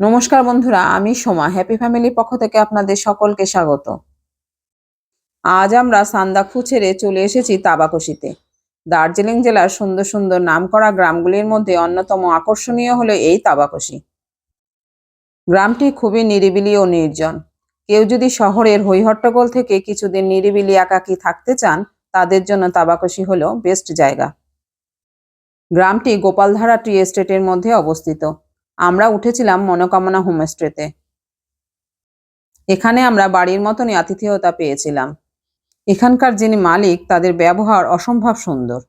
নমস্কার বন্ধুরা, আমি সোমা। হ্যাপি ফ্যামিলির পক্ষ থেকে আপনাদের সকলকে স্বাগত। আজ আমরা সান্দাকফু ছেড়ে চলে এসেছি তাবাকশিতে। দার্জিলিং জেলার সুন্দর সুন্দর নামকরা গ্রামগুলির মধ্যে অন্যতম আকর্ষণীয় হলো এই তাবাকশি। গ্রামটি খুবই নিরিবিলি ও নির্জন। কেউ যদি শহরের হৈহট্টগোল থেকে কিছুদিন নিরিবিলি একাকী থাকতে চান, তাদের জন্য তাবাকশি হলো বেস্ট জায়গা। গ্রামটি গোপালধারা টি এস্টেটের মধ্যে অবস্থিত। আমরা উঠেছিলাম মনোকামনা হোমস্টেতে। এখানে আমরা বাড়ির মতনই আতিথেয়তা পেয়েছিলাম। এখানকার যিনি মালিক, তাদের ব্যবহার অসম্ভব সুন্দর।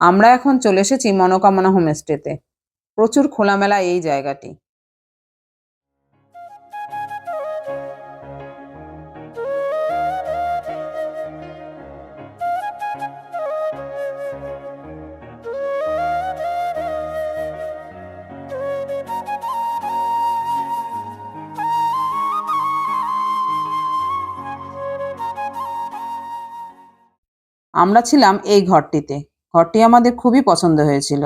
আমরা এখন চলে এসেছি মনোকামনা হোমস্টেতে। প্রচুর খোলামেলা এই জায়গাটি। আমরা ছিলাম এই ঘরটিতে। ঘরটি আমাদের খুবই পছন্দ হয়েছিল।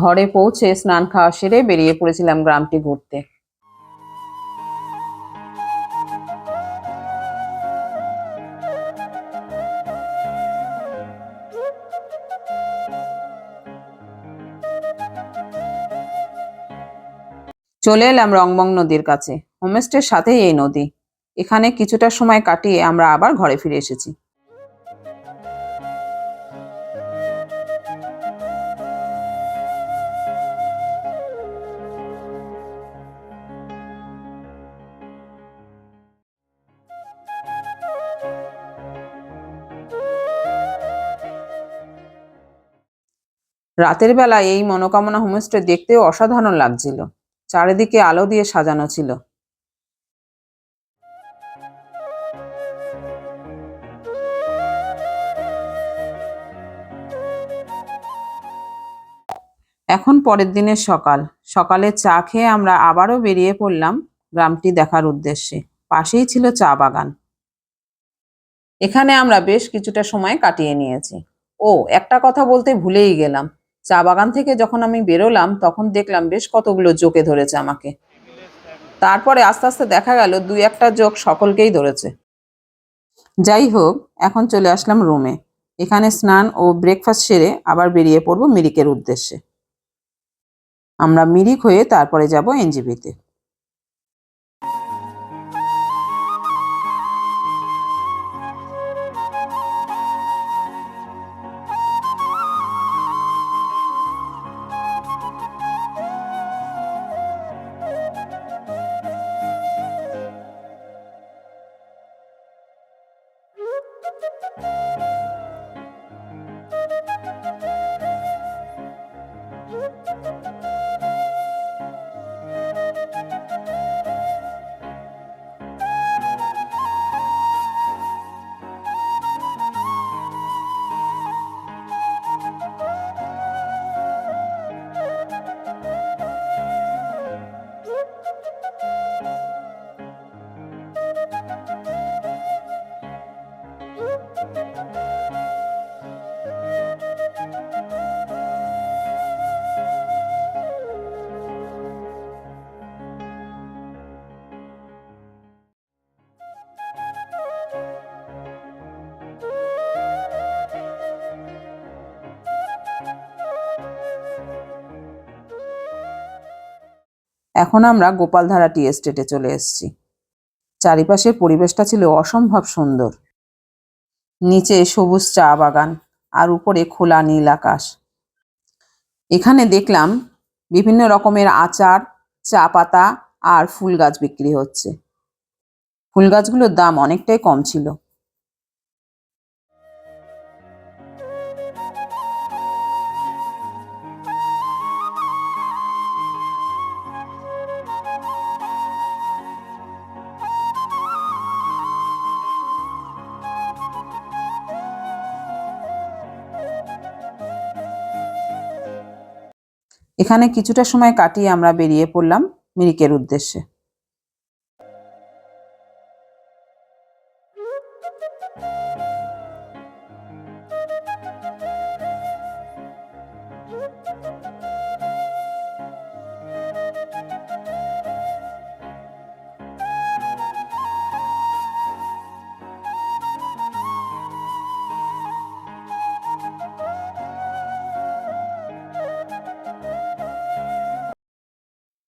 ঘরে পৌঁছে স্নান খাওয়া সেরে বেরিয়ে পড়েছিলাম গ্রামটি ঘুরতে। চলে এলাম রংবং নদীর কাছে। হোমস্টের সাথেই এই নদী। এখানে কিছুটা সময় কাটিয়ে আমরা আবার ঘরে ফিরে এসেছি। রাতের বেলা এই মনোকামনা হোমস্টে দেখতেও অসাধারণ লাগছিল। চারিদিকে আলো দিয়ে সাজানো ছিল। এখন পরের দিনের সকাল। সকালে চা খেয়ে আমরা আবারও বেরিয়ে পড়লাম গ্রামটি দেখার উদ্দেশ্যে। পাশেই ছিল চা বাগান। এখানে আমরা বেশ কিছুটা সময় কাটিয়ে নিয়েছি। ও, একটা কথা বলতে ভুলেই গেলাম। চা বাগান থেকে যখন আমি বেরোলাম, তখন দেখলাম বেশ কতগুলো জোকে ধরেছে আমাকে। তারপরে আস্তে আস্তে দেখা গেল, দুই একটা জোক সকলকেই ধরেছে। যাই হোক, এখন চলে আসলাম রুমে। এখানে স্নান ও ব্রেকফাস্ট সেরে আবার বেরিয়ে পড়ব মিরিকের উদ্দেশ্যে। আমরা মিরিক হয়ে তারপরে যাব এনজিপিতে এখন আমরা গোপালধারা টি এস্টেটে চলে এসেছি। চারিপাশের পরিবেশটা ছিল অসম্ভব সুন্দর। নিচে সবুজ চা বাগান, আর উপরে খোলা নীল আকাশ। এখানে দেখলাম বিভিন্ন রকমের আচার, চা পাতা আর ফুল গাছ বিক্রি হচ্ছে। ফুল গাছগুলোর দাম অনেকটাই কম ছিল। এখানে কিছুটা সময় কাটিয়ে আমরা বেরিয়ে পড়লাম মিরিকের উদ্দেশ্যে।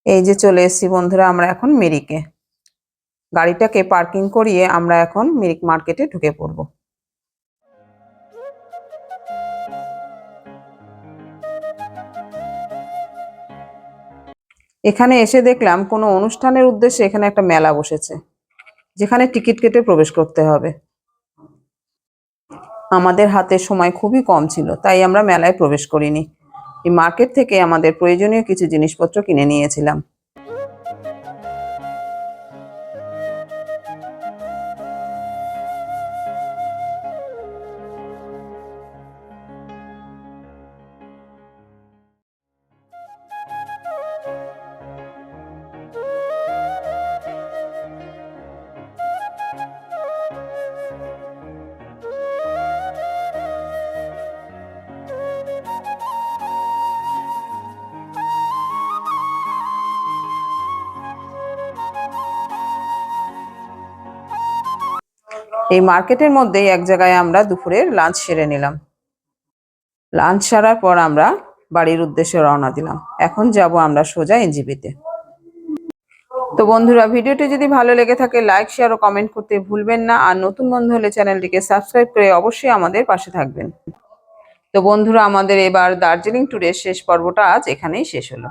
এই যে চলে এসেছি বন্ধুরা আমরা এখন মিরিকে। গাড়িটাকে পার্কিং করিয়ে আমরা এখন মিরিক মার্কেটে ঢুকে পড়ব। এখানে এসে দেখলাম কোনো অনুষ্ঠানের উদ্দেশ্যে এখানে একটা মেলা বসেছে, যেখানে টিকিট কেটে প্রবেশ করতে হবে। আমাদের হাতে সময় খুবই কম ছিল, তাই আমরা মেলায় প্রবেশ করিনি। এই মার্কেট থেকে আমাদের প্রয়োজনীয় কিছু জিনিসপত্র কিনে নিয়েছিলাম। এই মার্কেটের মধ্যেই এক জায়গায় আমরা দুপুরের লাঞ্চ সেরে নিলাম। লাঞ্চ সারার পর আমরা বাড়ির উদ্দেশ্যে রওনা দিলাম। এখন যাব আমরা সোজা এনজিপিতে। তো বন্ধুরা, ভিডিওটি যদি ভালো লেগে থাকে লাইক শেয়ার ও কমেন্ট করতে ভুলবেন না। আর নতুন বন্ধু হলে চ্যানেলটিকে সাবস্ক্রাইব করে অবশ্যই আমাদের পাশে থাকবেন। তো বন্ধুরা, আমাদের এবার দার্জিলিং ট্যুরের শেষ পর্বটা আজ এখানেই শেষ হলো।